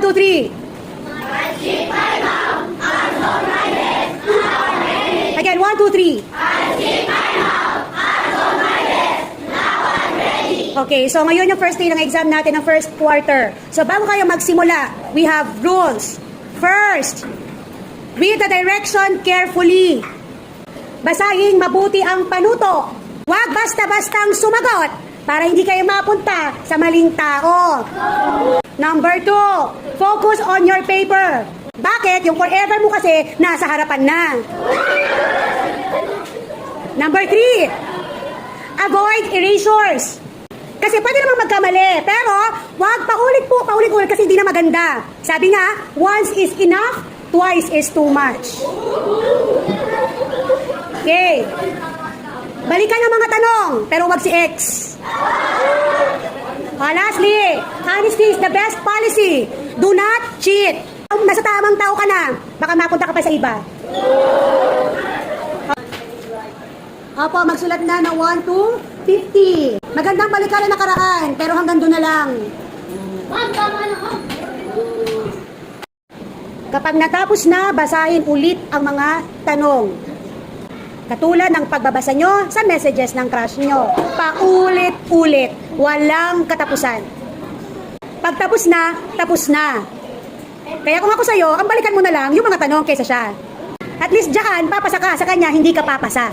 One, two, three. Again, one, two, three. Okay, so ngayon yung first day ng exam natin ng first quarter. So bago kayo magsimula, we have rules. First, read the direction carefully. Basahin mabuti ang panuto. Huwag basta-bastang sumagot para hindi kayo mapunta sa maling tao. Number two, focus on your paper. Bakit? Yung forever mo kasi nasa harapan na. Number three, avoid erasures. Kasi pwede naman magkamali, pero wag paulit po, paulit-ulit kasi hindi na maganda. Sabi nga, once is enough, twice is too much. Okay. Balikan ang mga tanong, pero wag si X. Ah, lastly, honesty is the best policy. Do not cheat. Kung nasa tamang tao ka na, baka mapunta ka pa sa iba. Opo, magsulat na ng 1 to 50. Magandang balikan na nakaraan, pero hanggang doon na lang. Kapag natapos na, basahin ulit ang mga tanong. Katulad ng pagbabasa nyo sa messages ng crush nyo. Paulit-ulit. Walang katapusan. Pagtapos na, tapos na. Kaya kung ako sa'yo, ang balikan mo na lang yung mga tanong kaysa siya. At least diyan, papasa ka sa kanya, hindi ka papasa.